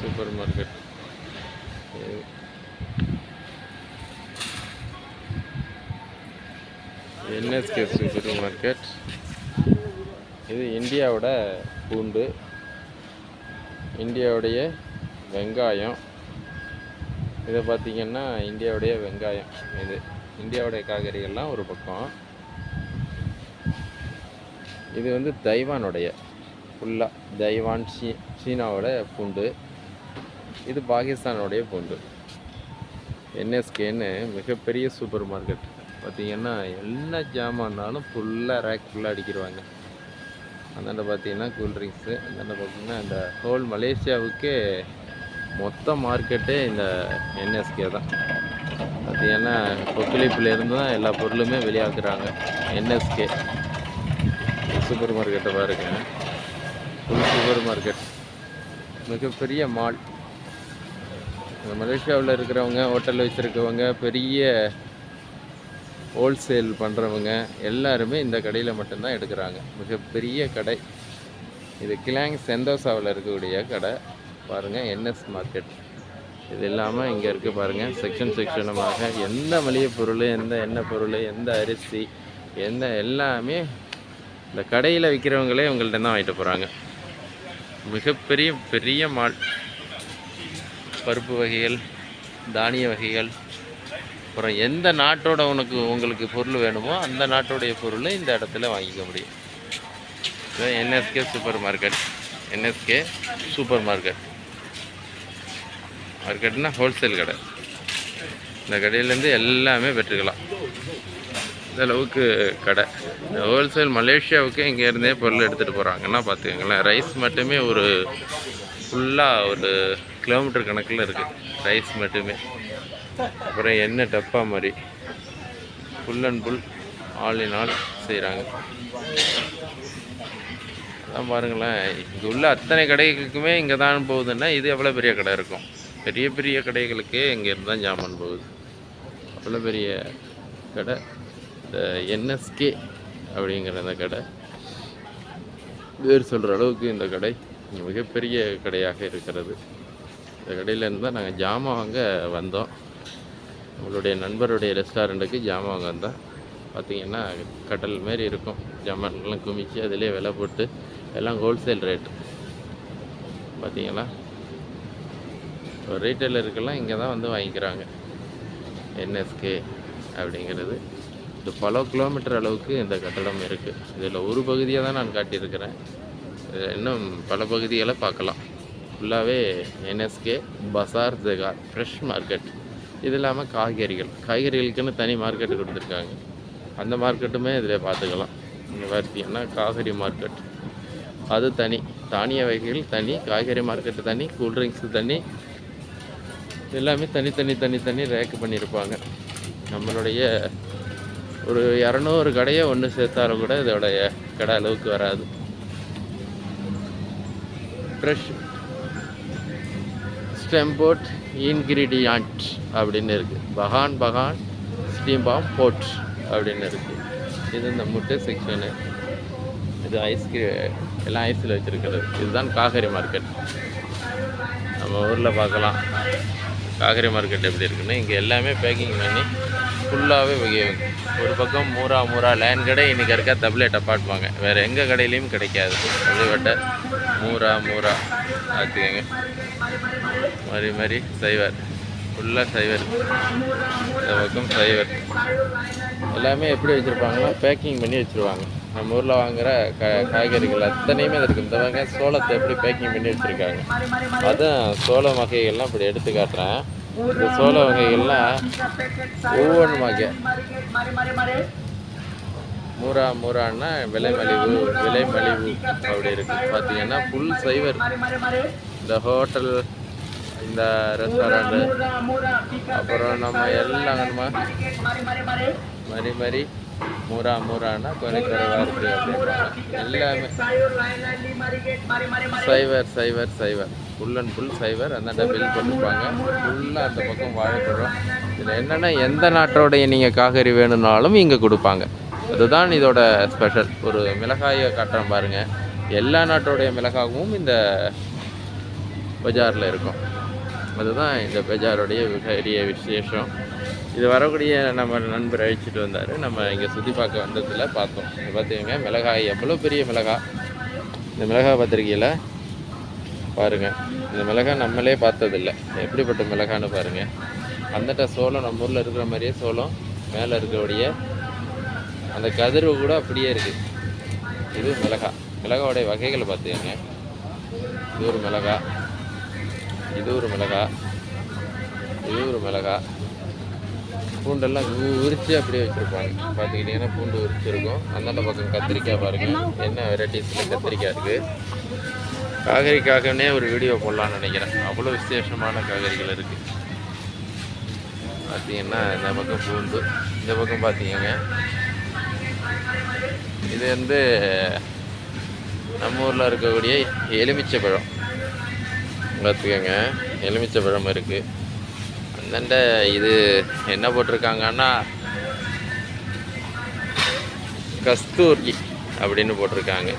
Super market. NSK super market. இது இந்தியாவோட பூண்டு. இந்தியாவுடைய வெங்காயம். இதை பார்த்தீங்கன்னா இந்தியாவுடைய வெங்காயம். இது இந்தியாவுடைய காய்கறிகள்லாம் ஒரு பக்கம். இது வந்து தைவானுடைய ஃபுல்லாக தைவான் சீ சீனாவோட பூண்டு. இது பாகிஸ்தானோடைய பூண்டு என்எஸ்கேன்னு மிகப்பெரிய சூப்பர் மார்க்கெட். பார்த்திங்கன்னா என்ன ஜாமான்னாலும் ஃபுல்லாக ரேக் ஃபுல்லாக அடிக்கிடுவாங்க அந்தாண்ட பார்த்தீங்கன்னா கூல்ட்ரிங்க்ஸு அந்தாண்ட பார்த்திங்கன்னா இந்த ஹோல் மலேசியாவுக்கே மொத்த மார்க்கெட்டே இந்த என்எஸ்கே தான். பார்த்தீங்கன்னா கொக்குளிப்புலேருந்து தான் எல்லா பொருளுமே வெளியாக்குறாங்க. என்எஸ்கே. சூப்பர் மார்க்கெட்டை பாருங்க. Full super market. மிகப்பெரிய மால் இந்த மலேசியாவில் இருக்கிறவங்க ஹோட்டல் வச்சுருக்கவங்க பெரிய ஹோல்சேல் பண்ணுறவங்க எல்லாருமே இந்த கடையில் மட்டும்தான் எடுக்கிறாங்க. மிகப்பெரிய கடை. இது கிளாங் செந்தோசாவில் இருக்கக்கூடிய கடை. பாருங்கள் என்எஸ் மார்க்கெட். இது இல்லாமல் இங்கே இருக்குது பாருங்கள் செக்ஷன் செக்ஷனுமாக எந்த மளிகை பொருள் எந்த எண்ணெய் பொருள் எந்த அரிசி எந்த எல்லாமே இந்த கடையில் விற்கிறவங்களே உங்கள்கிட்ட தான் வாங்கிட்டு போகிறாங்க மிகப்பெரிய பெரிய மால் பருப்பு வகைகள் தானிய வகைகள் அப்புறம் எந்த நாட்டோட உனக்கு உங்களுக்கு பொருள் வேணுமோ அந்த நாட்டோடைய பொருளை இந்த இடத்துல வாங்கிக்க முடியும். NSK super market NSK super market மார்க்கெட்னா wholesale கடை. இந்த கடையிலேருந்து எல்லாமே பெற்றுக்கலாம். இந்த அளவுக்கு கடை. இந்த ஹோல்சேல் மலேசியாவுக்கு இங்கேருந்தே பொருள் எடுத்துகிட்டு போகிறாங்கன்னா பார்த்துக்கங்களேன் ரைஸ் மட்டுமே ஒரு ஃபுல்லாக ஒரு கிலோமீட்டர் கணக்கில் இருக்குது ரைஸ் மட்டுமே. அப்புறம் எண்ணெய் டப்பா மாதிரி. Full and full all in all செய்கிறாங்க அதான் பாருங்களேன். இங்கே உள்ள அத்தனை கடைகளுக்குமே இங்கே தான் போகுதுன்னா இது எவ்வளோ பெரிய கடை இருக்கும்? பெரிய பெரிய கடைகளுக்கே இங்கேருந்து தான் ஜாமான் போகுது. அவ்வளோ பெரிய கடை. இந்த என்எஸ்கே அப்படிங்கிற அந்த கடை. பேர் சொல்கிற அளவுக்கு இந்த கடை மிகப்பெரிய கடையாக இருக்கிறது. இந்த கடையிலேருந்து தான் நாங்கள் ஜாமான் வாங்க வந்தோம். உங்களுடைய நண்பருடைய ரெஸ்டாரண்ட்டுக்கு ஜாமான் வாங்க வந்தோம். பார்த்திங்கன்னா கடல் மாரி இருக்கும். ஜாமான்லாம் குமிச்சு அதிலே விலை போட்டு எல்லாம் ஹோல்சேல் ரேட்டு பார்த்தீங்களா ரீட்டைலருக்கெல்லாம் இங்கே தான் வந்து வாங்கிக்கிறாங்க. என்எஸ்கே அப்படிங்கிறது. இது பல கிலோமீட்டர் அளவுக்கு இந்த கட்டடம் இருக்குது இதில் ஒரு பகுதியை தான் நான் காட்டியிருக்கிறேன். இன்னும் பல பகுதிகளை பார்க்கலாம். ஃபுல்லாகவே என்எஸ்கே பசார் ஜெகார் ஃப்ரெஷ் மார்க்கெட் இது இல்லாமல் காய்கறிகள். காய்கறிகளுக்குன்னு தனி மார்க்கெட்டு கொடுத்துருக்காங்க. அந்த மார்க்கெட்டுமே இதில் பார்த்துக்கலாம். இங்கே பார்த்தீங்கன்னா காய்கறி மார்க்கெட் அது தனி. தானிய வகைகள் தனி காய்கறி மார்க்கெட்டு தனி கூல்ட்ரிங்க்ஸு தனி. எல்லாமே தனித்தனி தனித்தனி ரேக்கு பண்ணியிருப்பாங்க. நம்மளுடைய ஒரு இரநூறு கடையை ஒன்று சேர்த்தாலும் கூட இதோடைய கடை அளவுக்கு வராது. ஃப்ரெஷ் ஸ்டெம்போட் இன்கிரீடியண்ட் அப்படின்னு இருக்குது பகான் பகான் ஸ்டீம்பாம் போட் அப்படின்னு இருக்குது இது இந்த முட்டை செக்ஷனு இது ஐஸ்கிரீம் எல்லாம் ஐஸில் வச்சுருக்கிறது. இதுதான் காகரி மார்க்கெட் நம்ம ஊரில் பார்க்கலாம். காகரி மார்க்கெட் எப்படி இருக்குன்னு. இங்கே எல்லாமே பேக்கிங் பண்ணி ஃபுல்லாகவே ஒரு பக்கம் மூரா மூரா லேன் கடை இன்றைக்கி இருக்கா தப்லேட் அப்பாட்டுவாங்க வேறு எங்கள் கடையிலையும் கிடைக்காது. அப்படிப்பட்ட மூரா மூரா ஆச்சுக்கோங்க மாதிரி மாதிரி சைவர். ஃபுல்லாக சைவர். இந்த பக்கம் சைவர். எல்லாமே எப்படி வச்சுருப்பாங்கன்னா பேக்கிங் பண்ணி வச்சுருவாங்க. நம்ம ஊரில் வாங்குகிற க காய்கறிகள் அத்தனையுமே அது இருக்குது இந்த வகை சோளத்தை எப்படி பேக்கிங் பண்ணி வச்சுருக்காங்க. அதுவும் சோள வகைகள்லாம் இப்படி எடுத்து காட்டுறேன். இந்த சோள வகைகள்லாம் ஒவ்வொன்றுமாக மூரா மூரான்னா விலை மலிவு விலை மலிவு அப்படி இருக்குது பார்த்தீங்கன்னா ஃபுல் சைவர். இந்த ஹோட்டல் இந்த ரெஸ்டாரண்ட்டு அப்புறம் நம்ம எல்லாம் நம்ம மாதிரி மாதிரி மூரா மூரானா குறை குறைவாக இருக்குது அப்படின்றாங்க எல்லாமே. சைவர் சைவர் சைவர். ஃபுல் அண்ட் ஃபுல் சைவர். அந்தாண்ட பில் போட்டுருப்பாங்க. ஃபுல்லாக அந்த பக்கம் வாழைப்பழம். இதில் என்னென்னா எந்த நாட்டோடைய நீங்கள் காய்கறி வேணும்னாலும் இங்கே கொடுப்பாங்க. அதுதான் இதோட ஸ்பெஷல் ஒரு மிளகாயை காட்டுறேன் பாருங்கள் எல்லா நாட்டோடைய மிளகாவும் இந்த பஜாரில் இருக்கும். அதுதான் இந்த பஜாருடைய பெரிய விசேஷம். இது வரக்கூடிய நம்ம நண்பர் அழைச்சிட்டு வந்தார். நம்ம இங்கே சுற்றி பார்க்க வந்ததில் பார்த்தோம். இங்கே பார்த்தீங்க மிளகாய் எவ்வளோ பெரிய மிளகாய் இந்த மிளகாய் பார்த்துருக்கீங்களா? பாருங்கள் இந்த மிளகாய் நம்மளே பார்த்ததில்ல. எப்படிப்பட்ட மிளகான்னு பாருங்கள் அந்தட்ட சோளம் நம்ம ஊரில் இருக்கிற மாதிரியே சோளம் மேலே இருக்கக்கூடிய அந்த கதிர்வு கூட அப்படியே இருக்குது இது மிளகாய். மிளகாவுடைய வகைகளை பார்த்துக்கங்க. இது ஒரு மிளகாய். இது ஒரு மிளகாய் இது ஒரு மிளகாய் பூண்டெல்லாம் உரித்து அப்படியே வச்சுருப்பாங்க. பார்த்துக்கிட்டிங்கன்னா பூண்டு உரிச்சிருக்கும். அந்தாண்ட பக்கம் கத்திரிக்காய் பாருங்கள் என்ன வெரைட்டிஸில் கத்திரிக்காய் இருக்குது காய்கறிக்காகனே ஒரு வீடியோ போடலான்னு நினைக்கிறேன். அவ்வளோ விசேஷமான காய்கறிகள் இருக்குது பார்த்தீங்கன்னா இந்த பக்கம் பூண்டு இந்த பக்கம் பார்த்தீங்கன்னா இது வந்து நம்ம ஊரில் இருக்கக்கூடிய எலுமிச்சை பழம். பார்த்துக்கோங்க. எலுமிச்சை பழம் இருக்குது அந்தண்ட இது என்ன போட்டிருக்காங்கன்னா கஸ்தூரி அப்படின்னு போட்டிருக்காங்க.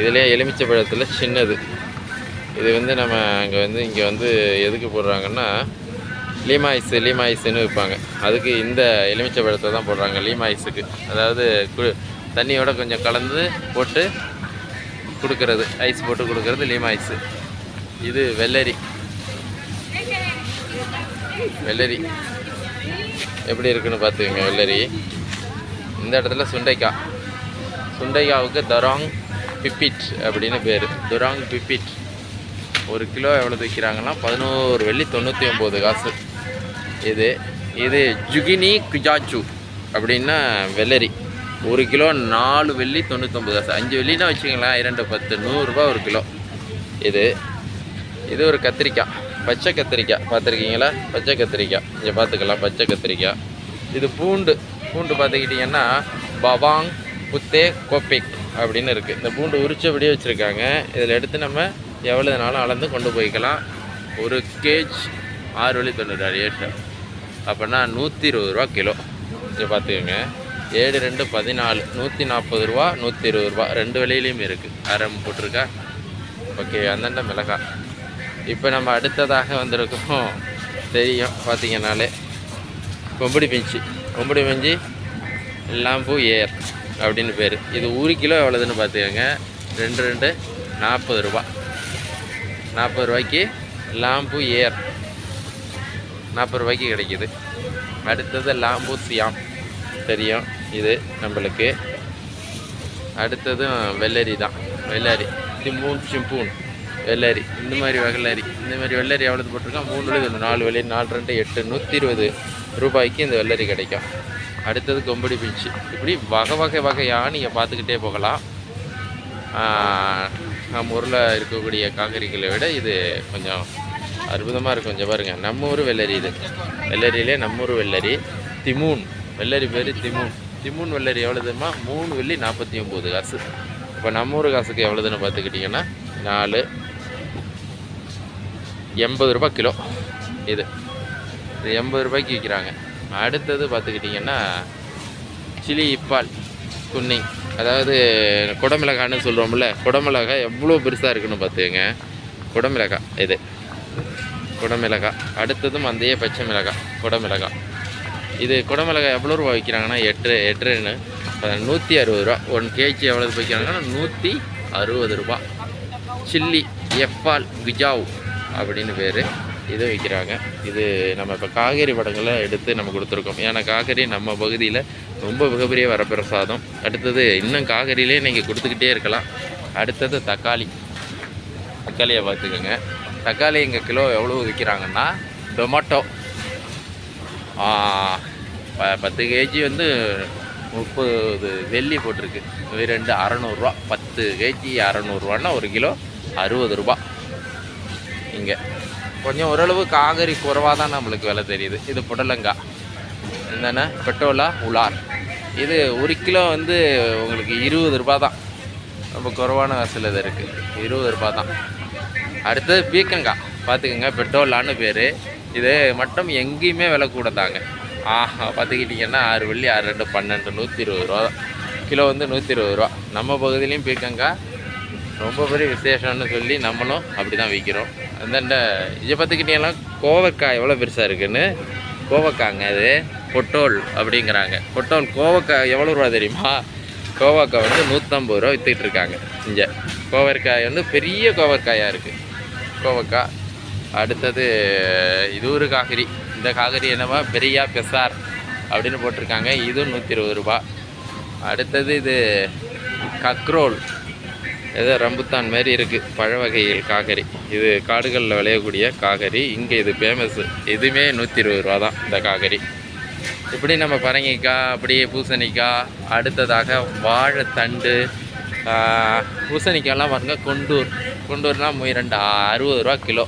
இதுலேயே எலுமிச்சை பழத்தில் சின்னது. இது வந்து நம்ம அங்கே வந்து இங்கே வந்து எதுக்கு போடுறாங்கன்னா லீமாய்ஸு லீமாயிஸுன்னு விற்பாங்க. அதுக்கு இந்த எலுமிச்சை பழத்தை தான் போடுறாங்க லீமாய்ஸுக்கு அதாவது கு தண்ணியோட கொஞ்சம் கலந்து போட்டு கொடுக்கறது ஐஸ் போட்டு கொடுக்கறது லீமாய்ஸு இது வெள்ளரி. வெள்ளரி. எப்படி இருக்குன்னு பார்த்துக்கோங்க வெள்ளரி. இந்த இடத்துல சுண்டைக்காய். சுண்டைக்காவுக்கு தராங் பிப்பிட் அப்படின்னு பேர். துராங் பிப்பிட். ஒரு கிலோ எவ்வளோ விற்கிறாங்கன்னா பதினோரு வெள்ளி தொண்ணூற்றி ஒம்பது காசு. இது இது ஜுகினி குஜாச்சு அப்படின்னா வெள்ளரி. ஒரு கிலோ நாலு வெள்ளி தொண்ணூற்றொம்பது காசு. அஞ்சு வெள்ளினா வச்சுங்களேன் இரண்டு பத்து நூறுரூபா ஒரு கிலோ. இது இது ஒரு கத்திரிக்காய். பச்சை கத்திரிக்காய். பார்த்துருக்கீங்களா? பச்சை கத்திரிக்காய். இங்கே பார்த்துக்கலாம். பச்சை கத்திரிக்காய். இது பூண்டு. பூண்டு பார்த்துக்கிட்டிங்கன்னா பவாங் புத்தே கோபிக் அப்படின்னு இருக்குது இந்த பூண்டு உரிச்சபடியே வச்சுருக்காங்க. இதில் எடுத்து நம்ம எவ்வளோ நாளும் அளந்து கொண்டு போய்க்கலாம். ஒரு கேஜ் ஆறு வழி தொண்ணூறு ரேட்டு அப்படின்னா நூற்றி இருபது ரூபா கிலோ. இங்கே பார்த்துக்கோங்க. ஏழு ரெண்டு பதினாலு. நூற்றி நாற்பது ரூபா நூற்றி இருபது ரூபா. ரெண்டு விலையிலையும் இருக்குது அரம் போட்டிருக்கா ஓகே. அந்தண்ட மிளகாய். இப்போ நம்ம அடுத்ததாக வந்திருக்கோம். தெரியும் பார்த்தீங்கனாலே கொம்படி பிஞ்சு. கொம்படி பிஞ்சு லாம்பு ஏர் அப்படின்னு பேர். இது ஒரு கிலோ எவ்வளோதுன்னு பார்த்துக்கோங்க. ரெண்டு ரெண்டு நாற்பது ரூபா. நாற்பது ரூபாய்க்கு லாம்பு ஏர் நாற்பது ரூபாய்க்கு கிடைக்கிது. அடுத்தது லாம்பு சியாம். தெரியும் இது நம்மளுக்கு. அடுத்ததும் வெள்ளரி தான். வெள்ளரி. சிம்பூன் சிம்பூன். வெள்ளரி. இந்த மாதிரி வெள்ளரி. இந்த மாதிரி வெள்ளரி எவ்வளோது போட்டிருக்கோம்? மூணு வெள்ளரி ஒன்று நாலு வெள்ளரி நாலு ரெண்டு எட்டு நூற்றி இருபது ரூபாய்க்கு இந்த வெள்ளரி கிடைக்கும். அடுத்தது கொம்படி பிஞ்சு. இப்படி வகை வகை வகையாக நீங்கள் பார்த்துக்கிட்டே போகலாம். நம்ம ஊரில் இருக்கக்கூடிய காய்கறிகளை விட இது கொஞ்சம் அற்புதமாக இருக்கும். கொஞ்சம் பாருங்கள் நம்ம ஊர் வெள்ளரி இது. வெள்ளரியிலே நம்ம ஊர் வெள்ளரி. திமூன். வெள்ளரி பேர் திமூன். திமூன் வெள்ளரி எவ்வளோதுமா மூணு வெள்ளி நாற்பத்தி ஒம்பது காசு. இப்போ நம்ம ஊர் காசுக்கு எவ்வளோதுன்னு பார்த்துக்கிட்டிங்கன்னா நாலு எண்பது ரூபாய் கிலோ. இது. இது எண்பது ரூபாய்க்கு விற்கிறாங்க அடுத்தது பார்த்துக்கிட்டிங்கன்னா சிலி இப்பால் குன்னி அதாவது குடமிளகான்னு சொல்கிறோம்ல குடமிளகாய் எவ்வளோ பெருசாக இருக்குன்னு பார்த்துக்கங்க. குடமிளகாய் இது. குடமிளகாய் அடுத்ததும் அந்தையே பச்சை மிளகாய் குடமிளகாய் இது குடமிளகாய் எவ்வளோ ரூபா விற்கிறாங்கன்னா எட்டு எட்டுன்னு. நூற்றி அறுபது ரூபா. ஒன் கேஜி எவ்வளோ விற்கிறாங்கன்னா நூற்றி அறுபது ரூபா. சில்லி எப்பால் குஜாவ். அப்படின்னு பேர். இது விற்கிறாங்க இது நம்ம இப்போ காய்கறி படங்களை எடுத்து நம்ம கொடுத்துருக்கோம். ஏன்னா காய்கறி நம்ம பகுதியில் ரொம்ப மிகப்பெரிய வரப்பிரசாதம். அடுத்தது இன்னும் காய்கறியிலே நீங்கள் கொடுத்துக்கிட்டே இருக்கலாம். அடுத்தது தக்காளி. தக்காளியை பார்த்துக்கோங்க. தக்காளி இங்கே கிலோ எவ்வளோ விற்கிறாங்கன்னா டொமேட்டோ. ப பத்து கேஜி வந்து முப்பது வெள்ளி போட்டிருக்கு. ரெண்டு அறநூறுரூவா பத்து கேஜி அறநூறுவான்னா ஒரு கிலோ அறுபது ரூபா. இங்கே. கொஞ்சம் ஓரளவு காகரி குறைவாக தான் நம்மளுக்கு விலை தெரியுது. இது புடலங்கா. என்னென்ன பெட்ரோலா உலார். இது ஒரு கிலோ வந்து உங்களுக்கு இருபது ரூபா தான். ரொம்ப குறைவான வசூல் இது இருக்குது இருபது ரூபா தான். அடுத்தது பீக்கங்காய் பார்த்துக்கோங்க பெட்ரோலான்னு பேர். இது மட்டும் எங்கேயுமே விலை கூட தாங்க ஆஹா பார்த்துக்கிட்டிங்கன்னா ஆறு வெள்ளி ஆறு ரெண்டு பன்னெண்டு நூற்றி இருபது ரூபா தான். கிலோ வந்து நூற்றி இருபது ரூபா. நம்ம பகுதியிலையும் பீக்கங்காய் ரொம்ப பெரிய விசேஷம்னு சொல்லி நம்மளும் அப்படி தான் விற்கிறோம் அந்தாண்ட இதை பார்த்துக்கிட்டீங்கன்னா கோவக்காய் எவ்வளோ பெருசாக இருக்குன்னு? கோவக்காங்க அது. பொட்டோல் அப்படிங்கிறாங்க. பொட்டோல் கோவக்காய் எவ்வளோ ரூபா தெரியுமா? கோவக்காய் வந்து நூற்றம்பது ரூபா விற்றுக்கிட்டு இருக்காங்க இங்கே. கோவக்காய் வந்து பெரிய கோவக்காயாக இருக்குது கோவக்காய். அடுத்தது இது ஒரு காய்கறி. இந்த காய்கறி என்னவா? பெரியா பெசார் அப்படின்னு போட்டிருக்காங்க. இதுவும் நூற்றி இருபது ரூபா. அடுத்தது இது கக்ரோல். ஏதோ ரம்புத்தான் மாதிரி இருக்குது பழ வகைகள் காய்கறி இது காடுகளில் விளையக்கூடிய காய்கறி இங்கே இது ஃபேமஸ்ஸு இதுவுமே நூற்றி இருபது ரூபா தான் இந்த காய்கறி இப்படி நம்ம பரங்கிக்காய் அப்படியே பூசணிக்காய் அடுத்ததாக வாழைத்தண்டு பூசணிக்காயெல்லாம் பூசணிக்காய்லாம் பாருங்க கொண்டூர். கொண்டூர்னால் மு- ரெண்டு அறுபது ரூபா கிலோ.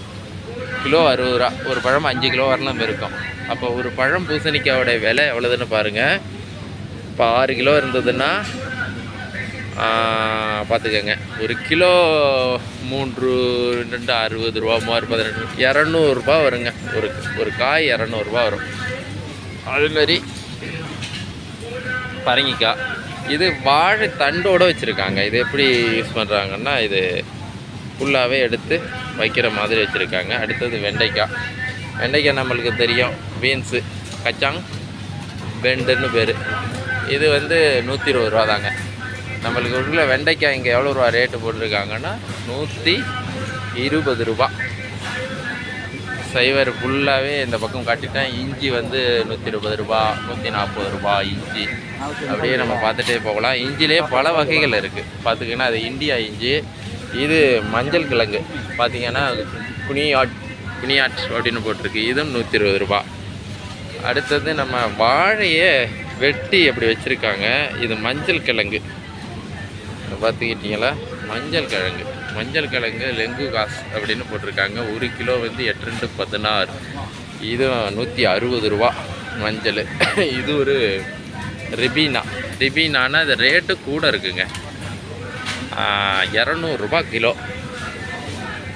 கிலோ அறுபது ரூபா. ஒரு பழம் அஞ்சு கிலோ வரலாம் இருக்கும். அப்போ ஒரு பழம் பூசணிக்காயோடைய விலை எவ்வளோதுன்னு பாருங்கள் இப்போ ஆறு கிலோ இருந்ததுன்னா பார்த்துக்கோங்க. ஒரு கிலோ மூன்று ரெண்டு அறுபது ரூபா மாதிரி பதினெட்டு இரநூறுபா வருங்க. ஒரு ஒரு காய் இரநூறுபா வரும். அதுமாரி பரங்கிக்காய். இது வாழை தண்டோடு வச்சுருக்காங்க. இது எப்படி யூஸ் பண்ணுறாங்கன்னா இது ஃபுல்லாகவே எடுத்து வைக்கிற மாதிரி வச்சுருக்காங்க. அடுத்தது வெண்டைக்காய். வெண்டைக்காய் நம்மளுக்கு தெரியும். பீன்ஸு கச்சாங் வெண்டுன்னு பேர். இது வந்து நூற்றி இருபது ரூபா தாங்க நம்மளுக்கு உள்ள வெண்டைக்காய் இங்கே எவ்வளோ ரூபா ரேட்டு போட்டிருக்காங்கன்னா நூற்றி இருபது ரூபா. சைவர் ஃபுல்லாகவே இந்த பக்கம் காட்டிட்டேன். இஞ்சி வந்து நூற்றி இருபது ரூபா நூற்றி நாற்பது ரூபா இஞ்சி. அப்படியே நம்ம பார்த்துட்டே போகலாம். இஞ்சிலே பல வகைகள் இருக்குது பார்த்துக்கிங்கன்னா அது இந்தியா இஞ்சி இது மஞ்சள் கிழங்கு. பார்த்திங்கன்னா குனியாட் குனியாட் அப்படின்னு போட்டிருக்கு. இதுவும் நூற்றி இருபது ரூபா. அடுத்தது நம்ம வாழையை வெட்டி அப்படி வச்சுருக்காங்க இது மஞ்சள் கிழங்கு. பார்த்துக்கிட்டிங்களா? மஞ்சள் கிழங்கு. மஞ்சள் கிழங்கு லெங்கு காசு அப்படின்னு போட்டிருக்காங்க. ஒரு கிலோ வந்து எட்டு ரெண்டு பதினாறு. இது நூற்றி அறுபது ரூபா மஞ்சள். இது ஒரு ரிபீனா. ரிபீனானா இது ரேட்டு கூட இருக்குங்க. இரநூறுபா கிலோ.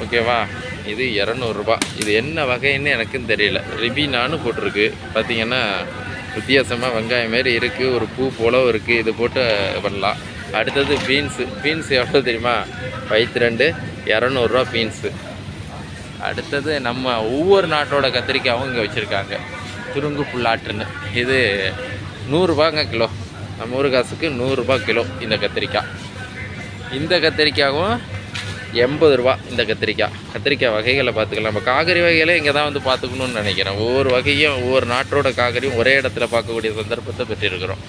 ஓகேவா? இது இரநூறுபா இது என்ன வகைன்னு எனக்கும் தெரியல. ரிபீனான்னு போட்டிருக்கு. பார்த்திங்கன்னா வித்தியாசமாக வெங்காயம் மாரி இருக்குது ஒரு பூ போலவும் இருக்குது இது போட்டு பண்ணலாம் அடுத்தது பீன்ஸு. பீன்ஸ் எவ்வளோ தெரியுமா? வயிற்று ரெண்டு இரநூறுவா பீன்ஸு. அடுத்தது நம்ம ஒவ்வொரு நாட்டோட கத்திரிக்காயும் இங்கே வச்சுருக்காங்க. துருங்கு புல்லாட்டுன்னு. இது நூறுரூபாங்க கிலோ. நம்ம ஊர் காசுக்கு நூறுரூபா கிலோ இந்த கத்திரிக்காய் இந்த கத்திரிக்காயும் எண்பது ரூபா இந்த கத்திரிக்காய் கத்திரிக்காய் வகைகளை பார்த்துக்கலாம். நம்ம காய்கறி வகைகளை இங்கே தான் வந்து பார்த்துக்கணும்னு நினைக்கிறேன். ஒவ்வொரு வகையும் ஒவ்வொரு நாட்டோட காய்கறியும் ஒரே இடத்துல பார்க்கக்கூடிய சந்தர்ப்பத்தை பெற்றிருக்கிறோம்.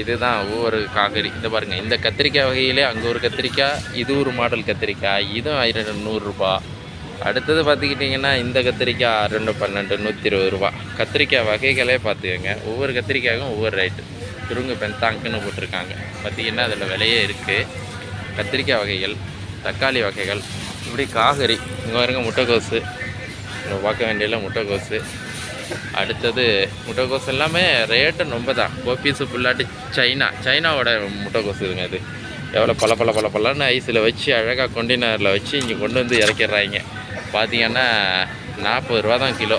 இதுதான் ஒவ்வொரு காய்கறி. இந்த பாருங்கள் இந்த கத்திரிக்காய் வகையிலே அங்கே ஒரு கத்திரிக்காய் இது ஒரு மாடல் கத்திரிக்காய் இதுவும் ஆயிரம் நூறுரூபா அடுத்தது பார்த்துக்கிட்டிங்கன்னா இந்த கத்திரிக்காய் ரெண்டு பன்னெண்டு நூற்றி இருபது ரூபா. கத்திரிக்காய் வகைகளே பார்த்துக்கோங்க. ஒவ்வொரு கத்திரிக்காய்க்கும் ஒவ்வொரு ரேட்டு துருங்கு பென்தாங்குன்னு போட்டிருக்காங்க. பார்த்தீங்கன்னா அதில் விலையே இருக்குது கத்திரிக்காய் வகைகள் தக்காளி வகைகள் இப்படி காய்கறி. இங்கே பாருங்க முட்டைக்கோசு. பார்க்க வேண்டியதில் முட்டைக்கோசு. அடுத்தது முட்டைகோஸ் எல்லாமே ரேட்டு ரொம்ப தான் கோபீஸு ஃபுல்லாட்டு சைனா சைனாவோட முட்டைகோஸ் இதுங்க இது. எவ்வளோ பல பல பல பலன்னு ஐஸில் வச்சு அழகாக கொண்டினரில் வச்சு இங்கே கொண்டு வந்து இறக்கிடுறாங்க. பார்த்தீங்கன்னா நாற்பது ரூபா தான் கிலோ.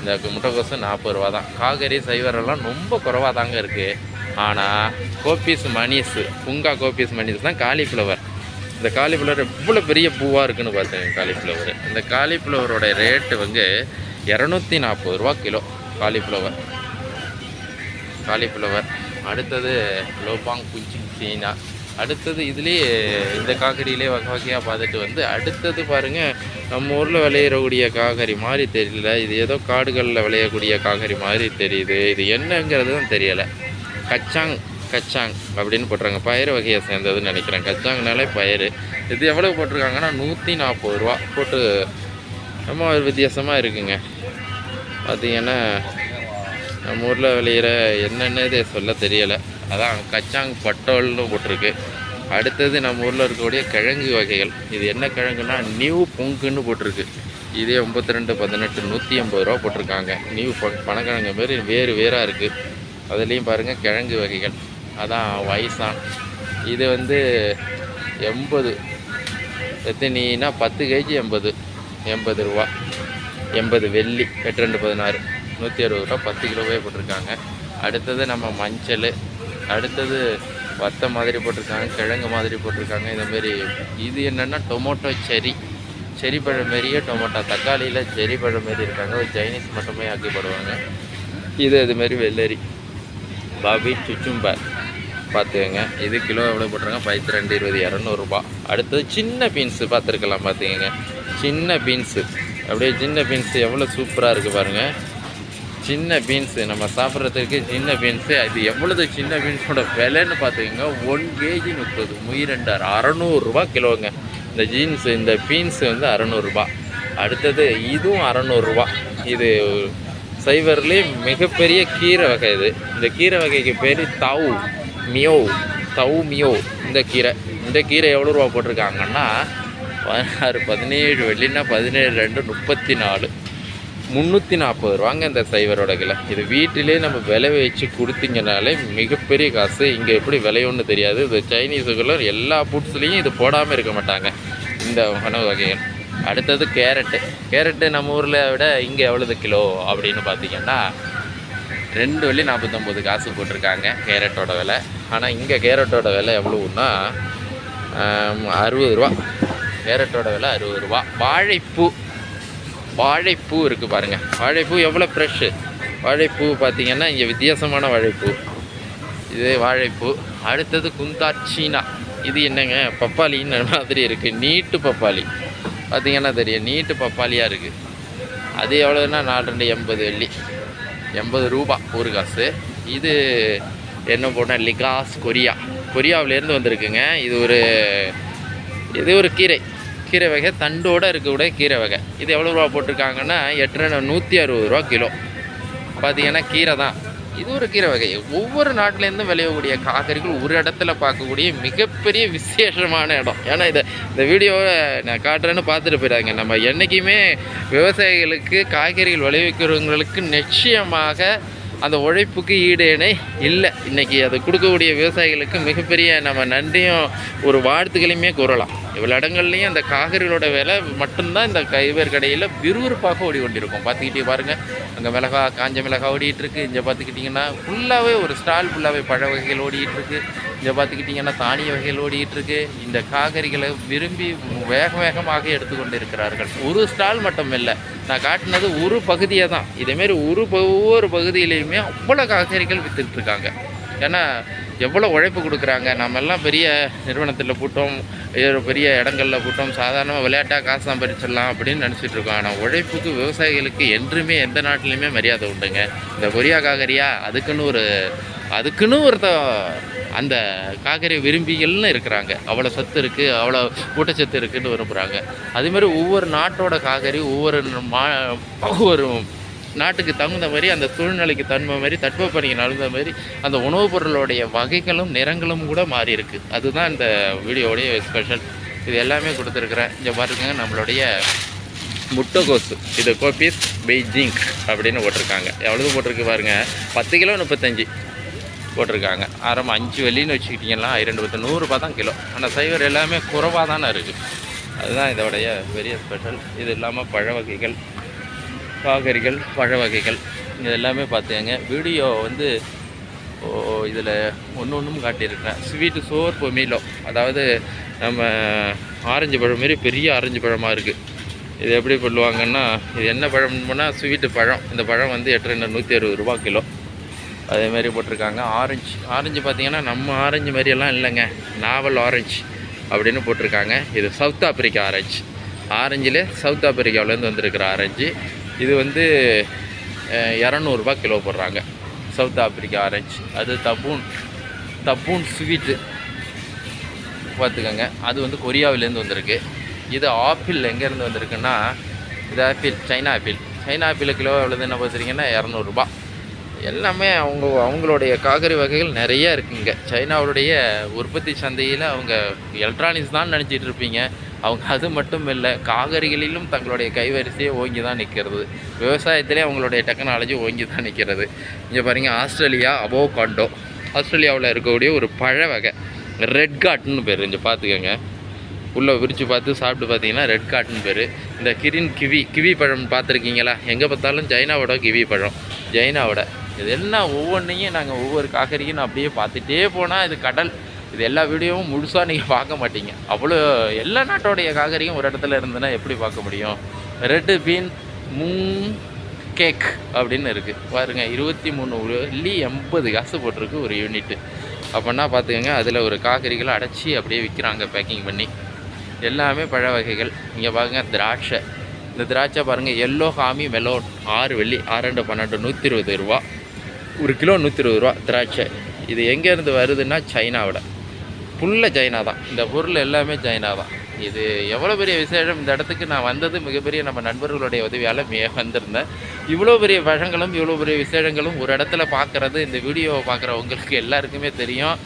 இந்த முட்டைகோஸு நாற்பது ரூபா தான் காய்கறி சைவரெல்லாம் ரொம்ப குறவாக தாங்க இருக்குது ஆனால் கோபீஸ் மணிஸு புங்கா கோபீஸ் மணிஸ் தான் காலிஃப்ளவர் இந்த காலிஃப்ளவர் எவ்வளோ பெரிய பூவாக இருக்குன்னு பார்த்தேன் காலிஃப்ளவர் இந்த காலிஃப்ளவரோட ரேட்டு வந்து இரநூத்தி நாற்பது ரூபா கிலோ காலிஃப்ளவர். காலிஃப்ளவர். அடுத்தது லோபாங் குச்சி சீனா. அடுத்தது இதுலேயே இந்த காய்கறியிலே வகை வகையாக பார்த்துட்டு வந்து அடுத்தது பாருங்கள் நம்ம ஊரில் விளையிறக்கூடிய காய்கறி மாதிரி தெரியல. இது ஏதோ காடுகளில் விளையக்கூடிய காய்கறி மாதிரி தெரியுது. இது என்னங்கிறது தான் தெரியலை. கச்சாங் கச்சாங் அப்படின்னு போட்டுறாங்க பயிர் வகையை சேர்ந்ததுன்னு நினைக்கிறேன். கச்சாங்னாலே பயிர் இது எவ்வளோ போட்டிருக்காங்கன்னா நூற்றி நாற்பது ரூபா போட்டு ரொம்ப ஒரு வித்தியாசமாக இருக்குங்க. பார்த்தீங்கன்னா நம்ம ஊரில் விளையிற என்னென்னது சொல்ல தெரியலை. அதான் கச்சாங் பட்டோல்னு போட்டிருக்கு. அடுத்தது நம்ம ஊரில் இருக்கக்கூடிய கிழங்கு வகைகள். இது என்ன கிழங்குன்னா நியூ பொங்குன்னு போட்டிருக்கு. இதே ஐம்பத்தி ரெண்டு பதினெட்டு நூற்றி ஐம்பது ரூபா போட்டிருக்காங்க. நியூ பொங் பனக்கிழங்கு மாரி வேறு வேறாக இருக்குது அதுலேயும் பாருங்கள் கிழங்கு வகைகள். அதான் வயசான். இது வந்து எண்பது. எத்தனைனா பத்து கேஜி எண்பது. எண்பது ரூபா. எண்பது வெள்ளி எட்டு ரெண்டு பதினாறு. நூற்றி அறுபது ரூபா பத்து கிலோவே போட்டிருக்காங்க. அடுத்தது நம்ம மஞ்சள் அடுத்தது வத்த மாதிரி போட்டிருக்காங்க கிழங்கு மாதிரி போட்டிருக்காங்க. இதேமாரி இது என்னென்னா டொமோட்டோ செரி. செரி பழம் மாரியே டொமேட்டோ தக்காளியில் செரி பழம் மாரி இருக்காங்க. ஒரு சைனீஸ் மட்டுமே ஆக்கிப்படுவாங்க. இது இதுமாரி வெள்ளரி. பாபி சுச்சும்பா. பார்த்துக்கோங்க. இது கிலோ எவ்வளோ போட்டுருங்க பைத்து ரெண்டு இருபது இரநூறுபா. அடுத்தது சின்ன பீன்ஸு பார்த்துருக்கலாம் பார்த்துக்கோங்க. சின்ன பீன்ஸு. அப்படியே சின்ன பீன்ஸு எவ்வளோ சூப்பராக இருக்குது பாருங்கள் சின்ன பீன்ஸு. நம்ம சாப்பிட்றதுக்கு சின்ன பீன்ஸு. அது எவ்வளோது சின்ன பீன்ஸோட விலைன்னு பார்த்துக்கோங்க. ஒன் கேஜி முப்பது முயிரெண்டார் அறநூறுரூவா கிலோங்க. இந்த ஜீன்ஸு இந்த பீன்ஸு வந்து அறநூறுபா. அடுத்தது இதுவும் அறநூறுரூவா இது சைவர்லேயே மிகப்பெரிய கீரை வகை இது. இந்த கீரை வகைக்கு பேர் தாவு மியோ தவு மியோ இந்த கீரை. இந்த கீரை எவ்வளோ ரூபா போட்டிருக்காங்கன்னா பதினாறு பதினேழு வெள்ளினா பதினேழு ரெண்டு முப்பத்தி நாலு முந்நூற்றி நாற்பது ரூபாங்க இந்த சைவரோட கிலோ. இது வீட்டிலே நம்ம விலை வச்சு கொடுத்தீங்கனாலே மிகப்பெரிய காசு. இங்கே எப்படி விலையோன்னு தெரியாது. இந்த சைனீஸுக்குள்ள எல்லா ஃபுட்ஸ்லேயும் இது போடாமல் இருக்க மாட்டாங்க. இந்த உணவு வகைகள். அடுத்தது கேரட்டு. கேரட்டு நம்ம ஊரில் விட இங்கே எவ்வளவு கிலோ அப்படின்னு பார்த்தீங்கன்னா ரெண்டு வெள்ளி நாற்பத்தொம்போது காசு போட்டிருக்காங்க கேரட்டோட விலை. ஆனால் இங்கே கேரட்டோட விலை எவ்வளோன்னா அறுபது ரூபா. கேரட்டோட விலை அறுபது ரூபா. வாழைப்பூ. வாழைப்பூ இருக்குது பாருங்கள் வாழைப்பூ எவ்வளோ ஃப்ரெஷ்ஷு வாழைப்பூ பார்த்திங்கன்னா இங்கே வித்தியாசமான வாழைப்பூ. இது வாழைப்பூ. அடுத்தது குந்தாச்சீனா இது என்னங்க? பப்பாளின்னு மாதிரி இருக்குது நீட்டு பப்பாளி. பார்த்தீங்கன்னா தெரியும். நீட்டு பப்பாளியாக இருக்குது அது எவ்வளோன்னா நாலு ரெண்டு எண்பது வெள்ளி. எண்பது ரூபா ஒரு காசு. இது என்ன போனால் லிகாஸ் கொரியா கொரியாவிலேருந்து வந்திருக்குங்க. இது ஒரு இது ஒரு கீரை. கீரை வகை தண்டோடு இருக்கக்கூடிய கீரை வகை. இது எவ்வளோ ரூபா போட்டிருக்காங்கன்னா எட்டு நூற்றி அறுபது ரூபா கிலோ. பார்த்தீங்கன்னா கீரை தான். இது ஒரு கீரை வகை. ஒவ்வொரு நாட்டிலேருந்தும் விளையக்கூடிய காய்கறிகள் ஒரு இடத்துல பார்க்கக்கூடிய மிகப்பெரிய விசேஷமான இடம். ஏன்னா இதை இந்த வீடியோவை நான் காட்டுறேன்னு பார்த்துட்டு போயிடாங்க நம்ம என்றைக்குமே விவசாயிகளுக்கு காய்கறிகள் விளைவிக்கிறவங்களுக்கு நிச்சயமாக அந்த உழைப்புக்கு ஈடு இணை இல்லை. இன்றைக்கி அது கொடுக்கக்கூடிய விவசாயிகளுக்கு மிகப்பெரிய நம்ம நன்றியும் ஒரு வாழ்த்துக்களையுமே கூறலாம். இவ்வளோ இடங்கள்லையும் அந்த காய்கறிகளோட விலை மட்டும்தான் இந்த கைவேர் கடையில் விறுவிறுப்பாக ஓடி கொண்டிருக்கும் பார்த்துக்கிட்டே பாருங்கள் அங்கே மிளகா காஞ்ச மிளகா ஓடிட்டுருக்கு இங்கே பார்த்துக்கிட்டிங்கன்னா ஃபுல்லாகவே ஒரு ஸ்டால் ஃபுல்லாகவே பழ வகைகள் ஓடிட்டுருக்கு இங்கே பார்த்துக்கிட்டிங்கன்னா தானிய வகைகள் ஓடிட்டுருக்கு இந்த காய்கறிகளை விரும்பி வேக வேகமாக எடுத்துக்கொண்டு இருக்கிறார்கள் ஒரு ஸ்டால் மட்டும் இல்லை நான் காட்டினது ஒரு பகுதியை தான். இதேமாரி ஒரு ஒவ்வொரு பகுதியிலையுமே அவ்வளோ காய்கறிகள் விற்றுட்டுருக்காங்க ஏன்னா எவ்வளோ உழைப்பு கொடுக்குறாங்க? நம்ம எல்லாம் பெரிய நிறுவனத்தில் போட்டோம் பெரிய இடங்களில் போட்டோம். சாதாரணமாக விளையாட்டாக காசு சம்பாதிச்சிடலாம் அப்படின்னு நினச்சிட்டு இருக்கோம். ஆனால் உழைப்புக்கு விவசாயிகளுக்கு என்றுமே எந்த நாட்டிலையுமே மரியாதை உண்டுங்க. இந்த கொரியா காகரியா அதுக்குன்னு ஒரு அதுக்குன்னு ஒருத்த அந்த காய்கறி விரும்பிகள்னு இருக்கிறாங்க. அவ்வளோ சத்து இருக்குது அவ்வளோ ஊட்டச்சத்து இருக்குதுன்னு விரும்புகிறாங்க அதேமாதிரி ஒவ்வொரு நாட்டோட காய்கறி ஒவ்வொரு மா ஒவ்வொரு நாட்டுக்கு தகுந்த மாதிரி அந்த சூழ்நிலைக்கு தகுந்த மாதிரி தட்பப்பணிக்கு நடந்த மாதிரி அந்த உணவுப் பொருளுடைய வகைகளும் நிறங்களும் கூட மாறி இருக்கு. அதுதான் இந்த வீடியோவுடைய ஸ்பெஷல் இது எல்லாமே கொடுத்துருக்குறேன். இங்கே பாருங்க நம்மளுடைய முட்டைகோசு இது கோபீஸ் பெய்ஜிங் அப்படின்னு போட்டிருக்காங்க. எவ்வளவு போட்டிருக்கு பாருங்க? பத்து கிலோ முப்பத்தஞ்சு போட்டிருக்காங்க. ஆரம்பம் அஞ்சு வெள்ளின்னு வச்சுக்கிட்டிங்கன்னா இரண்டு பத்து நூறுரூபா தான் கிலோ. ஆனால் சைவர் எல்லாமே குறைவாக தானே இருக்குது அதுதான் இதோடைய பெரிய ஸ்பெஷல் இது இல்லாமல் பழ வகைகள். காய்கறிகள் பழ வகைகள் இது எல்லாமே பார்த்துங்க. வீடியோ வந்து ஓ இதில் ஒன்று ஒன்றும் காட்டியிருக்கிறேன் ஸ்வீட்டு சோர் பொமிலோ அதாவது நம்ம ஆரஞ்சு பழம் மாரி பெரிய ஆரஞ்சு பழமாக இருக்குது இது எப்படி சொல்லுவாங்கன்னா இது என்ன பழம்னா ஸ்வீட்டு பழம். இந்த பழம் வந்து எட்டு ரெண்டு நூற்றி அறுபது ரூபா கிலோ. அதேமாரி போட்டிருக்காங்க. ஆரஞ்சு ஆரஞ்சு பார்த்திங்கன்னா நம்ம ஆரஞ்சு மாதிரியெல்லாம் இல்லைங்க. நாவல் ஆரஞ்சு அப்படின்னு போட்டிருக்காங்க. இது சவுத் ஆப்பிரிக்கா ஆரஞ்சு. ஆரஞ்சில் சவுத் ஆப்பிரிக்காவிலேருந்து வந்திருக்கிற ஆரஞ்சு. இது வந்து இரநூறுபா கிலோ போடுறாங்க. South Africa orange. அது தபூன் தபூன் ஸ்வீட்டு. பார்த்துக்கோங்க. அது வந்து கொரியாவிலேருந்து வந்திருக்கு. இது ஆப்பிள் எங்கேருந்து வந்திருக்குன்னா இது apple China apple. China apple kilo எவ்வளோ என்ன பார்த்துருக்கீங்கன்னா இரநூறுபா. எல்லாமே அவங்க அவங்களுடைய காய்கறி வகைகள் நிறைய இருக்குங்க. சைனாவுடைய உற்பத்தி சந்தையில் அவங்க எலக்ட்ரானிக்ஸ் தான் நினச்சிட்டு இருப்பீங்க. அவங்க அது மட்டும் இல்லை காகரிகளிலும் தங்களுடைய கைவரிசையை ஓங்கி தான் நிற்கிறது விவசாயத்திலே அவங்களுடைய டெக்னாலஜி ஓங்கி தான் நிற்கிறது இங்கே பாருங்க ஆஸ்திரேலியா அவோகாண்டோ ஆஸ்திரேலியாவில் இருக்கக்கூடிய ஒரு பழ வகை. ரெட் காட்னு பேர் இங்கே பார்த்துக்கோங்க உள்ளே விரித்து பார்த்து சாப்பிட்டு பார்த்தீங்கன்னா ரெட் காட்டன் பேர். இந்த கிரின் கிவி கிவி பழம் பார்த்துருக்கீங்களா? எங்கே பார்த்தாலும் சைனாவோட கிவி பழம். சைனாவோட. இதெல்லாம் ஒவ்வொன்றையும் நாங்கள் ஒவ்வொரு காய்கறியும் அப்படியே பார்த்துட்டே போனால் இது கடல். இது எல்லா வீடியோவும் முழுசாக நீங்கள் பார்க்க மாட்டீங்க. அவ்வளோ எல்லா நாட்டோடைய காகரியும் ஒரு இடத்துல இருந்துன்னா எப்படி பார்க்க முடியும்? ரெட்டு பீன் மூங் கேக் அப்படின்னு இருக்குது பாருங்க இருபத்தி மூணு வெள்ளி எண்பது காசு போட்டிருக்கு ஒரு யூனிட்டு அப்படின்னா பார்த்துக்கோங்க அதில் ஒரு காய்கறிகளை அடைச்சி அப்படியே விற்கிறாங்க பேக்கிங் பண்ணி. எல்லாமே பழ வகைகள். இங்கே பாருங்க திராட்சை. இந்த திராட்சை பாருங்கள் எல்லோ ஹாமி மெலோன் ஆறு வெள்ளி ஆறு ரெண்டு பன்னெண்டு நூற்றி இருபது ரூபா. ஒரு கிலோ நூற்றி இருபது ரூபா திராட்சை. இது எங்கேருந்து வருதுன்னா சைனாவோட. ஃபுல்லாக ஜைனா தான் இந்த பொருள் எல்லாமே ஜைனா தான் இது எவ்வளோ பெரிய விசேஷம் இந்த இடத்துக்கு நான் வந்தது மிகப்பெரிய நம்ம நண்பர்களுடைய உதவியால் மே வந்திருந்தேன். இவ்வளோ பெரிய பழங்களும் இவ்வளோ பெரிய விசேஷங்களும் ஒரு இடத்துல பார்க்குறது இந்த வீடியோவை பார்க்குறவங்களுக்கு எல்லாருக்குமே தெரியும்.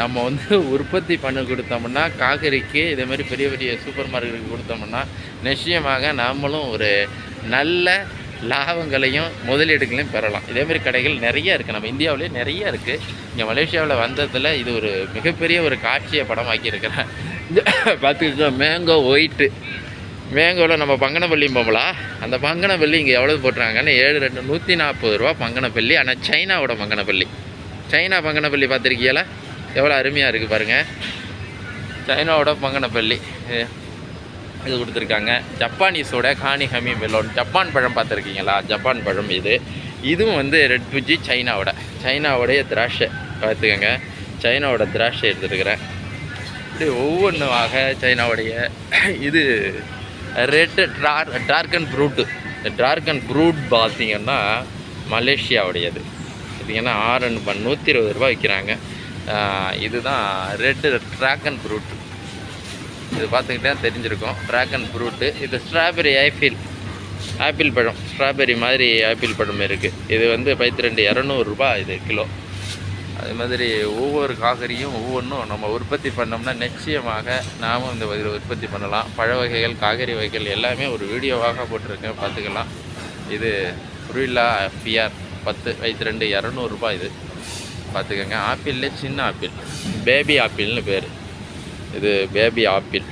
நம்ம வந்து உற்பத்தி பண்ணி கொடுத்தோம்னா காய்கறிக்கு இதே மாதிரி பெரிய பெரிய சூப்பர் மார்க்கெட்டுக்கு கொடுத்தோம்னா நிச்சயமாக நாமளும் ஒரு நல்ல லாபங்களையும் முதலீடுகளையும் பெறலாம். இதேமாரி கடைகள் நிறைய இருக்குது நம்ம இந்தியாவிலே நிறைய இருக்குது இங்கே மலேசியாவில் வந்ததில் இது ஒரு மிகப்பெரிய ஒரு காட்சியை படமாக்கியிருக்கிறேன் பார்த்துக்கிட்டோம் மேங்கோ ஒயிட்டு மேங்கோவில் நம்ம பங்கனப்பள்ளி போகலா? அந்த பங்கனப்பள்ளி இங்கே எவ்வளோ போட்டுறாங்கன்னு ஏழு ரெண்டு நூற்றி நாற்பது ரூபா பங்கனப்பள்ளி. ஆனால் சைனாவோட பங்கனப்பள்ளி. சைனா பங்கனப்பள்ளி பார்த்துருக்கீங்களா? எவ்வளோ அருமையாக இருக்குது பாருங்கள் சைனாவோட பங்கனப்பள்ளி. இது- கொடுத்துருக்காங்க. ஜப்பானீஸோட காணி ஹமி மெலோன். ஜப்பான் பழம் பார்த்துருக்கீங்களா? ஜப்பான் பழம் இது. இதுவும் வந்து ரெட் புஜி சைனாவோட. சைனாவோடைய திராட்சை. பார்த்துக்கோங்க. சைனாவோட திராட்சை எடுத்துருக்கிறேன். இப்படி ஒவ்வொன்றுமாக சைனாவுடைய இது ரெட்டு டார் டார்கன் ப்ரூட்டு இந்த டார்கன் ப்ரூட் பார்த்திங்கன்னா மலேசியாவுடையது. பார்த்தீங்கன்னா ஆறு நூற்றி இருபது ரூபா விற்கிறாங்க இதுதான் ரெட்டு ட்ராகன் ப்ரூட் இது பார்த்துக்கிட்டே தெரிஞ்சிருக்கும். ட்ராகன் ஃப்ரூட்டு இது ஸ்ட்ராபெரி ஆப்பிள் ஆப்பிள் பழம். ஸ்ட்ராபெரி மாதிரி ஆப்பிள் பழம் இருக்குது இது வந்து பைத்து ரெண்டு இரநூறுபா இது கிலோ. அது மாதிரி ஒவ்வொரு காய்கறியும் ஒவ்வொன்றும் நம்ம உற்பத்தி பண்ணோம்னா நிச்சயமாக நாமும் இந்த இதில் உற்பத்தி பண்ணலாம். பழ வகைகள் காய்கறி வகைகள் எல்லாமே ஒரு வீடியோவாக போட்டிருக்கேன். பார்த்துக்கலாம். இது புரில்லா பிஆர் பத்து வயசு ரெண்டு இரநூறுபா இது. பார்த்துக்கோங்க. ஆப்பிள்லே சின்ன ஆப்பிள் பேபி ஆப்பிள்னு பேர். இது பேபி ஆப்பிள்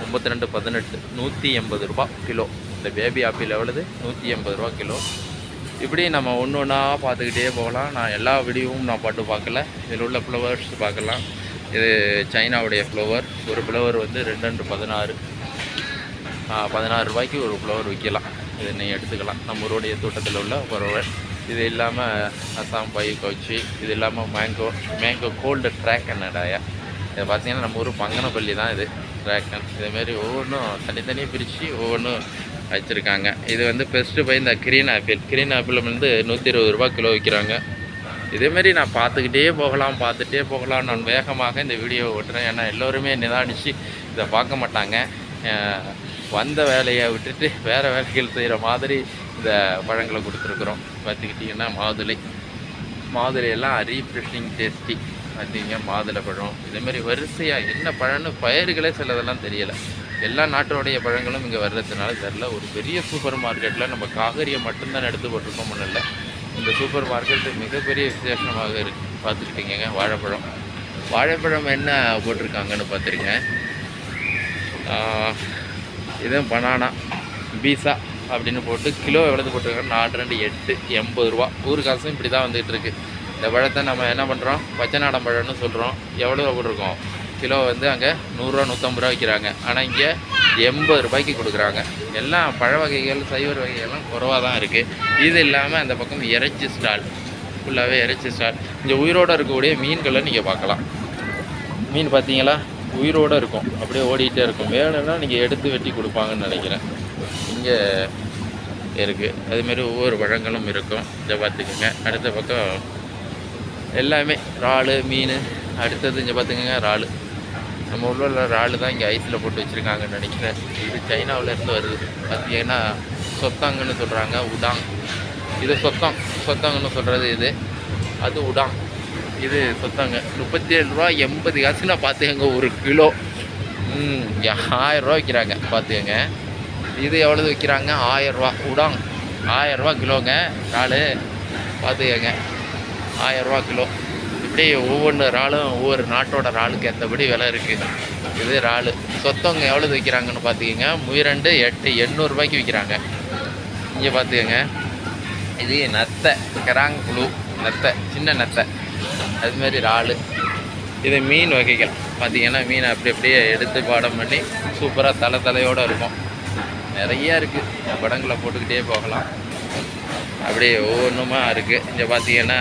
முப்பத்தி ரெண்டு பதினெட்டு நூற்றி எண்பது ரூபா கிலோ. இந்த பேபி ஆப்பிள் எவ்வளவு? நூற்றி எண்பது ரூபா கிலோ. இப்படி நம்ம ஒன்று ஒன்றா பார்த்துக்கிட்டே போகலாம். நான் எல்லா வீடியோவும் நான் பாட்டு பார்க்கல. இதில் உள்ள ஃப்ளவர்ஸ் பார்க்கலாம். இது சைனாவுடைய ஃப்ளவர் ஒரு ஃப்ளவர் வந்து ரெண்டு ரெண்டு பதினாறு பதினாறு ரூபாய்க்கு ஒரு ஃப்ளவர் விற்கலாம். இதை நீங்கள் எடுத்துக்கலாம். நம்மளுடைய தோட்டத்தில் உள்ள ஃப்ளவர் இது இல்லாமல் அசாம் பை கவுச்சி இது இல்லாமல் மேங்கோ மேங்கோ கோல்டு ட்ராக்கன் இடாயா இதை பார்த்தீங்கன்னா நம்ம ஊர் பங்கனப்பள்ளி தான் இது ட்ராக்கன் இதேமாரி ஒவ்வொன்றும் தனித்தனியாக பிரித்து ஒவ்வொன்றும் வச்சுருக்காங்க. இது வந்து பெஸ்ட்டு பை இந்த கிரீன் ஆப்பிள் கிரீன் ஆப்பிள் வந்து நூற்றி இருபது ரூபா கிலோ விற்கிறாங்க இதேமாரி நான் பார்த்துக்கிட்டே போகலாம் பார்த்துட்டே போகலாம். நான் வேகமாக இந்த வீடியோவை ஓட்டுறேன். ஏன்னா எல்லோருமே நிதானித்து இதை பார்க்க மாட்டாங்க. வந்த வேலையை விட்டுட்டு வேறு வேலைகள் செய்கிற மாதிரி இந்த பழங்களை கொடுத்துருக்குறோம். பார்த்துக்கிட்டிங்கன்னா மாதுளை. மாதுளையெல்லாம் ரீஃப்ரெஷிங் டேஸ்டி பார்த்தீங்க மாதுளை பழம். இதேமாரி வரிசையாக என்ன பழம்னு பயிர்களே சிலதெல்லாம் தெரியலை. எல்லா நாட்டோடைய பழங்களும் இங்கே வர்றதுனால தெரில ஒரு பெரிய சூப்பர் மார்க்கெட்டில் நம்ம காகரியை மட்டும்தான் எடுத்து போட்டிருக்கோம் இல்லை இந்த சூப்பர் மார்க்கெட்டு மிகப்பெரிய விசேஷமாக இருக்குது பார்த்துக்கிட்டீங்க வாழைப்பழம். வாழைப்பழம் என்ன போட்டிருக்காங்கன்னு பார்த்துருங்க. இதுவும் பனானா பீஸா. அப்படின்னு போட்டு கிலோ எவ்வளவு போட்டிருக்காங்க? நாலு ரெண்டு எட்டு எண்பது ரூபா. ஊர் காசும் இப்படி தான் வந்துகிட்டு இருக்குது இந்த பழத்தை நம்ம என்ன பண்ணுறோம் பச்சை நாடம் பழம்னு சொல்கிறோம் எவ்வளோ போட்டிருக்கோம்? கிலோ வந்து அங்கே நூறுரூவா நூற்றம்பது ரூபா விற்கிறாங்க ஆனால் இங்கே எண்பது ரூபாய்க்கு கொடுக்குறாங்க. எல்லாம் பழ வகைகள் சைவ வகைகள்லாம் குறவாக தான் இருக்குது இது இல்லாமல் அந்த பக்கம் இறைச்சி ஸ்டால். ஃபுல்லாகவே இறைச்சி ஸ்டால். இங்கே உயிரோடு இருக்கக்கூடிய மீன்களை நீங்கள் பார்க்கலாம். மீன் பார்த்தீங்களா? உயிரோடு இருக்கும். அப்படியே ஓடிக்கிட்டே இருக்கும். வேணும்னா நீங்கள் எடுத்து வெட்டி கொடுப்பாங்கன்னு நினைக்கிறேன். இங்கே இருக்குது அதுமாரி ஒவ்வொரு பழங்களும் இருக்கும். இதை பார்த்துக்கோங்க. அடுத்த பக்கம் எல்லாமே இறால் மீன் அடுத்தது இங்கே பார்த்துக்கோங்க இறால். நம்ம உள்ள இறால் தான் இங்கே ஐஸில் போட்டு வச்சுருக்காங்கன்னு நினைக்கிறேன். இது சைனாவிலேருந்து வருது. பார்த்தீங்கன்னா சொத்தாங்கன்னு சொல்கிறாங்க உடாங். இது சொத்தம். சொத்தாங்கன்னு சொல்கிறது இது. அது உடாங். இது சொத்தாங்க. முப்பத்தி ஏழு ரூபா எண்பது காசுல பார்த்துக்கங்க ஒரு கிலோ. ஆயிரம் ரூபா விற்கிறாங்க பார்த்துக்கங்க. இது எவ்வளவு விற்கிறாங்க ஆயிரம் ரூபா. உடாங் ஆயிரம் ரூபா கிலோங்க. இறால். பார்த்துக்கங்க. ஆயிரம் ரூபா கிலோ. இப்படி ஒவ்வொன்று இறாலும் ஒவ்வொரு நாட்டோட இறாலுக்கு ஏற்றபடி விலை இருக்குது இது இறால். சொத்தவங்க எவ்வளோ விற்கிறாங்கன்னு பார்த்துக்கங்க. முயரண்டு எட்டு எண்ணூறுபாய்க்கு விற்கிறாங்க இங்கே பார்த்துக்கங்க. இது நத்தை. கராங் புழு நத்தை. சின்ன நத்தை. அதுமாரி இறால். இது மீன் வகைகள். பார்த்திங்கன்னா மீன் அப்படி அப்படியே எடுத்து பாடம் பண்ணி சூப்பராக தலை தலையோடு இருக்கும். நிறைய இருக்குது படங்களை போட்டுக்கிட்டே போகலாம். அப்படியே ஒவ்வொன்றுமா இருக்குது இங்கே பார்த்தீங்கன்னா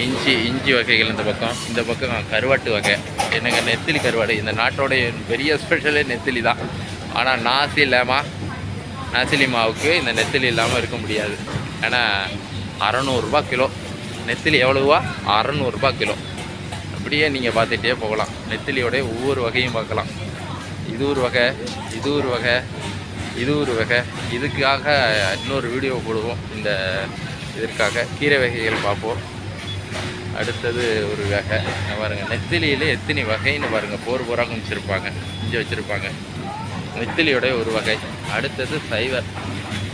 இஞ்சி இஞ்சி வகைகள் இந்த பக்கம். இந்த பக்கம் கருவாட்டு வகை. எனக்கு நெத்திலி கருவாடு. இந்த நாட்டோடைய பெரிய ஸ்பெஷலே நெத்திலி தான். ஆனால் நாசி இல்லாமல் நாசிலி மாவுக்கு இந்த நெத்திலி இல்லாமல் இருக்க முடியாது. ஏன்னா அறநூறுபா கிலோ. நெத்திலி எவ்வளோவா அறநூறுபா கிலோ. அப்படியே நீங்கள் பார்த்துட்டே போகலாம். நெத்திலியோடைய ஒவ்வொரு வகையும் பார்க்கலாம். இது ஒரு வகை இது ஒரு வகை. இது ஒரு வகை. இதுக்காக இன்னொரு வீடியோ போடுவோம். இந்த இதற்காக கீரை வகைகள் பார்ப்போம். அடுத்தது ஒரு வகை. பாருங்கள் நெத்திலியில் எத்தனை வகைன்னு பாருங்கள் போர் போராக வச்சுருப்பாங்க இஞ்சி வச்சுருப்பாங்க. நெத்திலியோடைய ஒரு வகை. அடுத்தது சைவர்.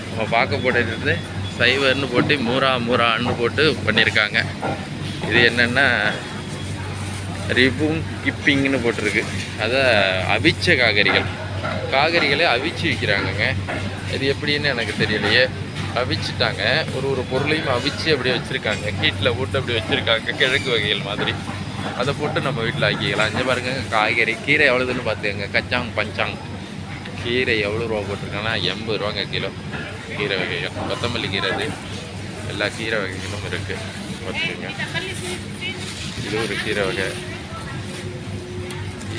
நம்ம பார்க்க போட்டது சைவர்னு போட்டு மூரா மூரான்னு போட்டு பண்ணியிருக்காங்க இது என்னென்னா ரிபூன் கிப்பிங்னு போட்டிருக்கு. அதை அவிச்ச காகரிகள் காய்கறிகளை அவிச்சு விற்கிறாங்கங்க இது எப்படின்னு எனக்கு தெரியலையே. அவிச்சிட்டாங்க. ஒரு ஒரு பொருளையும் அவிச்சு அப்படியே வச்சுருக்காங்க. ஹீட்டில் போட்டு அப்படி வச்சுருக்காங்க. கிழக்கு வகைகள் மாதிரி. அதை போட்டு நம்ம வீட்டில் ஆக்கிக்கலாம். அஞ்சு பாருங்க காய்கறி. கீரை எவ்வளோதுன்னு பார்த்துக்கங்க. கச்சாங் பஞ்சாங். கீரை எவ்வளோ ரூபா போட்டிருக்காங்கன்னா எண்பது ரூபாங்க கிலோ. கீரை வகைகள். கொத்தமல்லி கீரை அது. எல்லா கீரை வகைகளும் இருக்குது பார்த்துக்கோங்க. இது ஒரு கீரை வகை.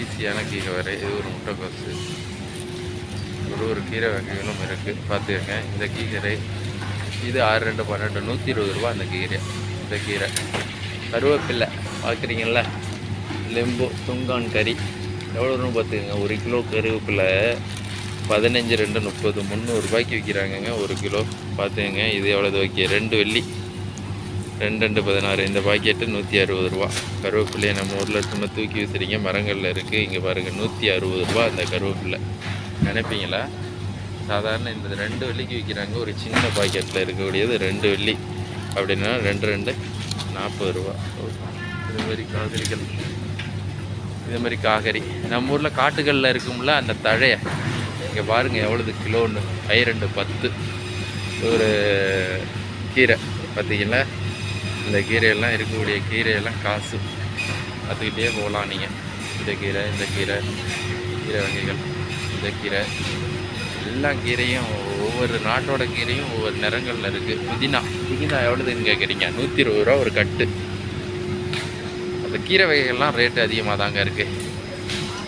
ஈஸியான கீரை வகை. இது ஒரு முட்டைக்கோசு. ஒரு ஒரு கீரை வகைகளும் இருக்குது பார்த்துக்கங்க இந்த கீரை இது ஆறு ரெண்டு பன்னெண்டு நூற்றி இருபது ரூபா அந்த கீரை. இந்த கீரை. கருவேப்பில்லை. பார்க்குறீங்கள லெம்பு துங்கான் கறி. எவ்வளோன்னு பார்த்துக்கோங்க. ஒரு கிலோ கருவேப்பிலை பதினஞ்சு ரெண்டு முப்பது முந்நூறுரூபாய்க்கு விற்கிறாங்கங்க. ஒரு கிலோ. பார்த்துக்கோங்க. இது எவ்வளோது ஓகே. ரெண்டு வெள்ளி. ரெண்டு ரெண்டு பதினாறு. இந்த பாக்கெட்டு நூற்றி அறுபது ரூபா. கருவேப்பிலையை நம்ம ஊரில் சும்மா தூக்கி வச்சுறீங்க மரங்களில் இருக்குது இங்கே பாருங்கள் நூற்றி அறுபது ரூபா அந்த கருவேப்பிலை நினைப்பீங்களா? சாதாரண இந்த ரெண்டு வெள்ளிக்கு விற்கிறாங்க ஒரு சின்ன பாக்கெட்டில் இருக்கக்கூடியது ரெண்டு வெள்ளி. அப்படின்னா ரெண்டு ரெண்டு நாற்பது ரூபா. இது மாதிரி காய்கறிகள். இது மாதிரி காய்கறி. நம்ம ஊரில் காட்டுகளில் இருக்கும்ல அந்த தழைய இங்கே பாருங்கள் எவ்வளோது கிலோன்னு. ஐ ரெண்டு பத்து. ஒரு கீரை பார்த்திங்களா? இந்த கீரையெல்லாம் இருக்கக்கூடிய கீரையெல்லாம் காசு. பார்த்துக்கிட்டே போகலாம் நீங்கள் இந்த கீரை இந்த கீரை கீரை வகைகள். இந்த கீரை. எல்லா கீரையும் ஒவ்வொரு நாட்டோட கீரையும் ஒவ்வொரு நிறங்களில் இருக்குது புதினா. புதினா எவ்வளோதுன்னு கேட்குறீங்க நூற்றி இருபது ரூபா ஒரு கட்டு. அந்த கீரை வகைகள்லாம் ரேட்டு அதிகமாக தாங்க இருக்குது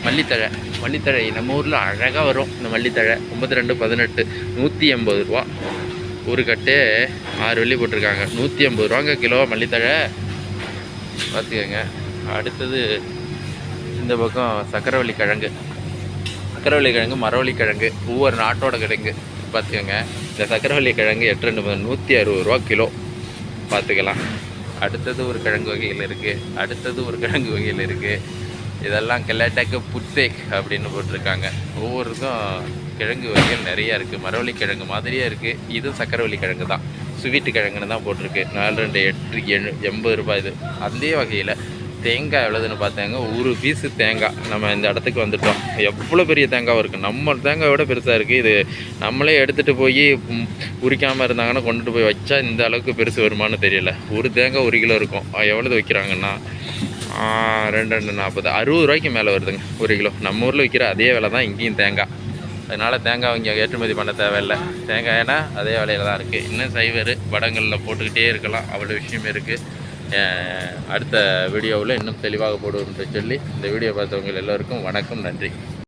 மல்லித்தழை. மல்லித்தழை நம்ம ஊரில் அழகாக வரும். இந்த மல்லித்தழை. ஐம்பத்தி ரெண்டு பதினெட்டு நூற்றி எண்பது ரூபா. ஒரு கட்டு ஆறு வெள்ளி போட்டிருக்காங்க. நூற்றி ஐம்பது ரூபாங்க கிலோ மல்லித்தழை. பார்த்துக்கோங்க அடுத்தது இந்த பக்கம் சக்கரவள்ளி கிழங்கு. சக்கரவள்ளி கிழங்கு மரவள்ளி கிழங்கு ஒவ்வொரு நாட்டோட கிழங்கு. பார்த்துக்கோங்க இந்த சக்கரவள்ளி கிழங்கு எட்டு ரெண்டு மூணு நூற்றி அறுபது ரூபா கிலோ. பார்த்துக்கலாம் அடுத்தது ஒரு கிழங்கு வகையில் இருக்குது அடுத்தது ஒரு கிழங்கு வகையில் இருக்குது இதெல்லாம் கெல்லாட்டாக்கு புத்தேக் அப்படின்னு போட்டிருக்காங்க. ஒவ்வொருக்கும் கிழங்கு வகைகள் நிறையா இருக்குது மரவள்ளி கிழங்கு மாதிரியே இருக்குது இதுவும் சக்கரவள்ளி கிழங்கு தான் ஸ்வீட்டு கிழங்குன்னு தான் போட்டிருக்கு. நாலு ரெண்டு எட்டு எண் எண்பது ரூபாய் இது. அதே வகையில் தேங்காய் எவ்வளோதுன்னு பார்த்தாங்க. ஒரு பீஸு தேங்காய். நம்ம இந்த இடத்துக்கு வந்துட்டோம். எவ்வளோ பெரிய தேங்காய் இருக்குது நம்ம தேங்காய் விட பெருசாக இருக்குது இது நம்மளே எடுத்துகிட்டு போய் உரிக்காமல் இருந்தாங்கன்னா கொண்டுட்டு போய் வச்சா இந்த அளவுக்கு பெருசு வருமானு தெரியல. ஒரு தேங்காய் ஒரு கிலோ இருக்கும். எவ்வளோது விற்கிறாங்கன்னா ரெண்டு ரெண்டு நாற்பது அறுபது ரூபாய்க்கு மேலே வருதுங்க ஒரு கிலோ. நம்ம ஊரில் விற்கிற அதே விலை தான் இங்கேயும் தேங்காய். அதனால் தேங்காய் இங்கே ஏற்றுமதி பண்ண தேவையில்லை. தேங்காய்னா அதே விலையில் தான் இருக்குது இன்னும் சைவர் வடங்களில் போட்டுக்கிட்டே இருக்கலாம். அவ்வளோ விஷயம் இருக்குது அடுத்த வீடியோவில் இன்னும் தெளிவாக போடுவோம் என்று சொல்லி இந்த வீடியோ பார்த்தவங்க எல்லோருக்கும் வணக்கம் நன்றி.